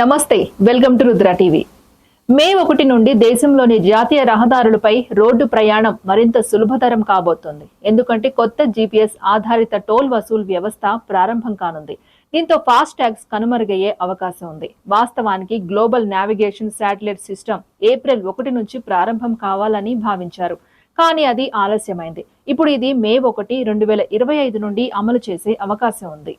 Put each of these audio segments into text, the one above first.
నమస్తే welcome to Rudra TV. May ఒకటి నుండి దేశంలోని జాతీయ రహదారులపై రోడ్డు ప్రయాణం మరింత సులభతరం కాబోతోంది. ఎందుకంటే కొత్త జీపీఎస్ ఆధారిత టోల్ వసూలు వ్యవస్థ ప్రారంభం కానుంది. దీంతో ఫాస్ట్ ట్యాగ్స్ కనుమరుగయ్యే అవకాశం ఉంది. వాస్తవానికి global navigation satellite system April ఒకటి నుంచి ప్రారంభం కావాలని భావించారు. కానీ అది ఆలస్యమైంది. ఇప్పుడు ఇది మే ఒకటి రెండు వేల ఇరవై ఐదు నుండి అమలు చేసే అవకాశం ఉంది.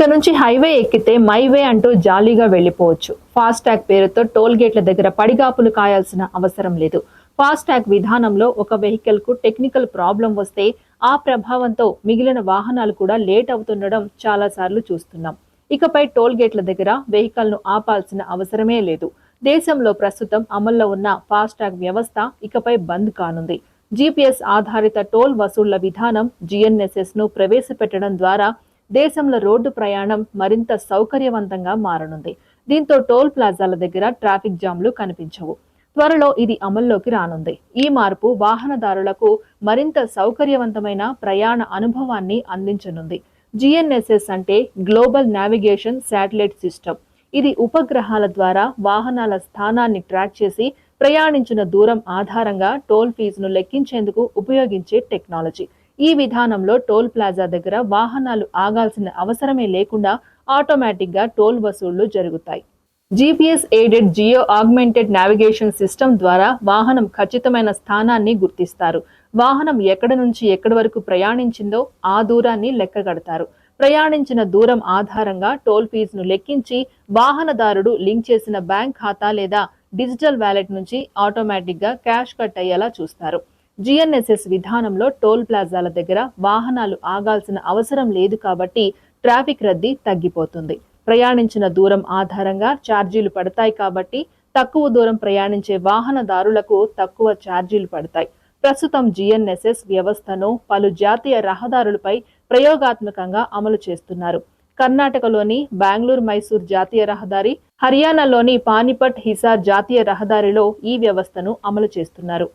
ఇక నుంచి హైవే ఎక్కితే మైవే అంటూ జాలీగా వెళ్ళిపోవచ్చు ఫాస్ట్ పేరుతో టోల్ గేట్ల దగ్గర పడిగాపులు కాయాల్సిన అవసరం లేదు. ఫాస్టాగ్ విధానంలో ఒక వెహికల్కు టెక్నికల్ ప్రాబ్లం వస్తే ఆ ప్రభావంతో మిగిలిన వాహనాలు కూడా లేట్ అవుతుండడం చాలా సార్లు చూస్తున్నాం. ఇకపై టోల్ గేట్ల దగ్గర వెహికల్ను ఆపాల్సిన అవసరమే లేదు. దేశంలో ప్రస్తుతం అమల్లో ఉన్న ఫాస్టాగ్ వ్యవస్థ ఇకపై బంద్ కానుంది. జీపీఎస్ ఆధారిత టోల్ వసూళ్ళ విధానం జిఎన్ఎస్ఎస్ను ప్రవేశపెట్టడం ద్వారా దేశంలో రోడ్డు ప్రయాణం మరింత సౌకర్యవంతంగా మారనుంది. దీంతో టోల్ ప్లాజాల దగ్గర ట్రాఫిక్ జామ్లు కనిపించవు. త్వరలో ఇది అమల్లోకి రానుంది. ఈ మార్పు వాహనదారులకు మరింత సౌకర్యవంతమైన ప్రయాణ అనుభవాన్ని అందించనుంది. జిఎన్ఎస్ఎస్ అంటే గ్లోబల్ నావిగేషన్ శాటిలైట్ సిస్టమ్. ఇది ఉపగ్రహాల ద్వారా వాహనాల స్థానాన్ని ట్రాక్ చేసి ప్రయాణించిన దూరం ఆధారంగా టోల్ ఫీజును లెక్కించేందుకు ఉపయోగించే టెక్నాలజీ. ఈ విధానంలో టోల్ ప్లాజా దగ్గర వాహనాలు ఆగాల్సిన అవసరమే లేకుండా ఆటోమేటిక్గా టోల్ వసూళ్ళు జరుగుతాయి. GPS aided geo augmented navigation system ద్వారా వాహనం ఖచ్చితమైన స్థానాన్ని గుర్తిస్తారు. వాహనం ఎక్కడ నుంచి ఎక్కడి వరకు ప్రయాణించిందో ఆ దూరాన్ని లెక్కగడతారు. ప్రయాణించిన దూరం ఆధారంగా టోల్ ఫీజును లెక్కించి వాహనదారుడు లింక్ చేసిన బ్యాంక్ ఖాతా లేదా డిజిటల్ వ్యాలెట్ నుంచి ఆటోమేటిక్గా క్యాష్ కట్ అయ్యేలా చూస్తారు. జిఎన్ఎస్ఎస్ విధానంలో టోల్ ప్లాజాల దగ్గర వాహనాలు ఆగాల్సిన అవసరం లేదు కాబట్టి ట్రాఫిక్ రద్దీ తగ్గిపోతుంది. ప్రయాణించిన దూరం ఆధారంగా ఛార్జీలు పడతాయి కాబట్టి తక్కువ దూరం ప్రయాణించే వాహనదారులకు తక్కువ ఛార్జీలు పడతాయి. ప్రస్తుతం జిఎన్ఎస్ఎస్ వ్యవస్థను పలు జాతీయ రహదారులపై ప్రయోగాత్మకంగా అమలు చేస్తున్నారు. కర్ణాటకలోని బెంగళూరు మైసూర్ జాతీయ రహదారి హర్యానాలోని పానిపట్ హిసార్ జాతీయ రహదారిలో ఈ వ్యవస్థను అమలు చేస్తున్నారు.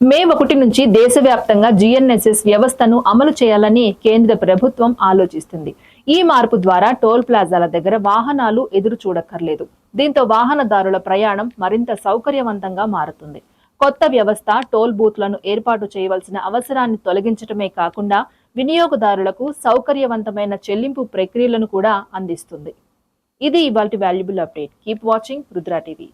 మే ఒకటి నుంచి దేశవ్యాప్తంగా జిఎన్ఎస్ఎస్ వ్యవస్థను అమలు చేయాలని కేంద్ర ప్రభుత్వం ఆలోచిస్తుంది. ఈ మార్పు ద్వారా టోల్ ప్లాజాల దగ్గర వాహనాలు ఎదురు చూడక్కర్లేదు. దీంతో వాహనదారుల ప్రయాణం మరింత సౌకర్యవంతంగా మారుతుంది. కొత్త వ్యవస్థ టోల్ బూత్లను ఏర్పాటు చేయవలసిన అవసరాన్ని తొలగించడమే కాకుండా వినియోగదారులకు సౌకర్యవంతమైన చెల్లింపు ప్రక్రియలను కూడా అందిస్తుంది. ఇది ఇవాళ valuable update. Keep watching Rudra TV.